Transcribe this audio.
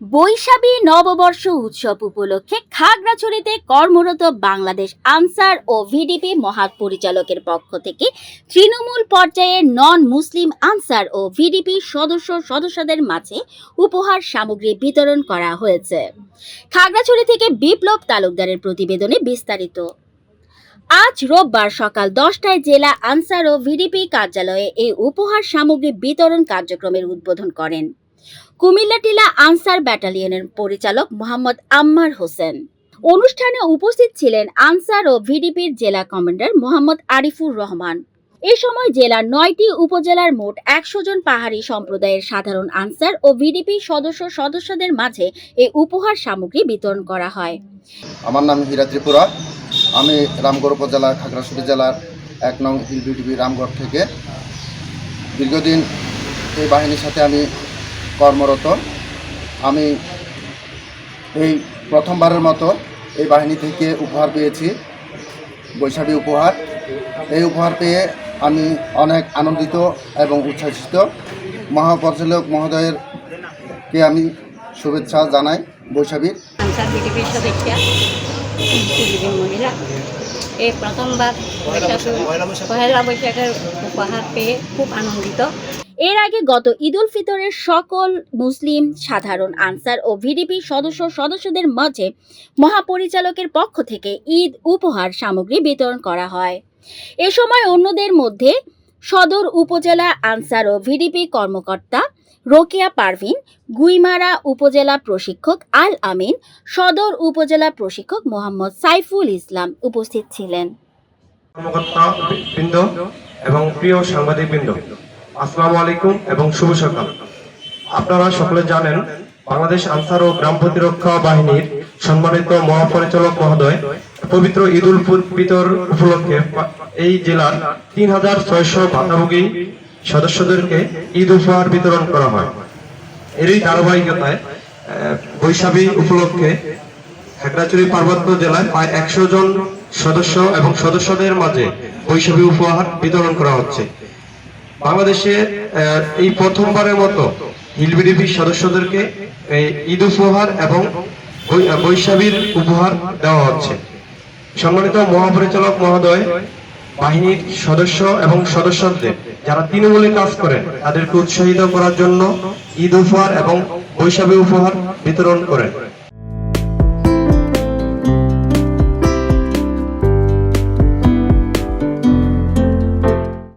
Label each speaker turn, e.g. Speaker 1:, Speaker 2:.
Speaker 1: বৈশাখী নববর্ষ উৎসব উপলক্ষে খাগড়াছড়িতে কর্মরত বাংলাদেশ আনসার ও ভিডিপি মহাপরিচালকের পক্ষ থেকে তৃণমূল পর্যায়ে নন মুসলিম আনসার ও ভিডিপি সদস্য সদস্যদের মাঝে উপহার সামগ্রী বিতরণ করা হয়েছে। খাগড়াছড়ি থেকে বিপ্লব তালুকদারের প্রতিবেদনে বিস্তারিত। আজ রোববার সকাল দশটায় জেলা আনসার ও ভিডিপি কার্যালয়ে এই উপহার সামগ্রী বিতরণ কার্যক্রমের উদ্বোধন করেন। কুমিল্লা টিলা আনসার ব্যাটালিয়নের পরিচালক মোহাম্মদ আম্মার হোসেন। অনুষ্ঠানে উপস্থিত ছিলেন আনসার ও ভিডিপির জেলা কমান্ডার মোহাম্মদ আরিফুর রহমান। এ সময় জেলার নয়টি উপজেলার মোট একশো জন পাহাড়ি সম্প্রদায়ের সাধারণ আনসার ও ভিডিপি সদস্য সদস্যদের মাঝে এই উপহার সামগ্রী বিতরণ করা হয়।
Speaker 2: আমার নাম হীরা ত্রিপুরা। আমি রামগড় উপজেলা, খাগড়াছড়ি জেলার এক নং হিল বিডিবি রামগড় থেকে। দীর্ঘদিন এই বাহিনীর সাথে আমি কর্মরত। আমি এই প্রথমবারের মতো এই বাহিনী থেকে উপহার পেয়েছি, বৈশাখী উপহার। এই উপহার পেয়ে আমি অনেক আনন্দিত এবং উচ্ছ্বাসিত। মহাপরিচালক মহোদয়ের কে আমি শুভেচ্ছা জানাই বৈশাখীর।
Speaker 3: এই প্রথমবার পহেলা বৈশাখের উপহার পেয়ে খুব আনন্দিত।
Speaker 1: এর আগে গত ঈদুল ফিতরের সকল মুসলিম সাধারণ আনসার ও ভিডিপি সদস্য সদস্যদের মাঝে মহাপরিচালকের পক্ষ থেকে ঈদ উপহার সামগ্রী বিতরণ করা হয়। এ সময় অন্যদের মধ্যে সদর উপজেলা আনসার ও ভিডিপি কর্মকর্তা রোকেয়া পারভিন, গুইমারা উপজেলা প্রশিক্ষক আল আমিন, সদর উপজেলা প্রশিক্ষক মোহাম্মদ সাইফুল ইসলাম উপস্থিত ছিলেন।
Speaker 4: কর্মকর্তা বৃন্দ এবং প্রিয় আসসালামু আলাইকুম এবং শুভ সকাল। আপনারা সকলে জানেন, বাংলাদেশ আনসার ও গ্রাম প্রতিরক্ষা বাহিনীর সম্মানিত মহাপরিচালক মহোদয় পবিত্র ঈদ উল ফিতর উপলক্ষে এই জেলার তিন হাজার ছয়শো ভাতাভোগী সদস্যদেরকে ঈদ উপহার বিতরণ করা হয়। এরই ধারাবাহিকতায় বৈশাখী উপলক্ষে খাগড়াছড়ি পার্বত্য জেলায় প্রায় একশো জন সদস্য এবং সদস্যদের মাঝে বৈশাখী উপহার বিতরণ করা হচ্ছে। বাংলাদেশে এই প্রথমবারের মতো হিলবিডিপি সদস্যদেরকে ঈদ উপহার এবং বৈশাখীর উপহার দেওয়া হচ্ছে। সম্মানিত মহাপরিচালক মহোদয়, বাহিনীর সদস্য এবং সদস্যদের, যারা তৃণমূলে কাজ করেন, তাদেরকে উৎসাহিত করার জন্য ঈদ উপহার এবং বৈশাখী উপহার বিতরণ করেন।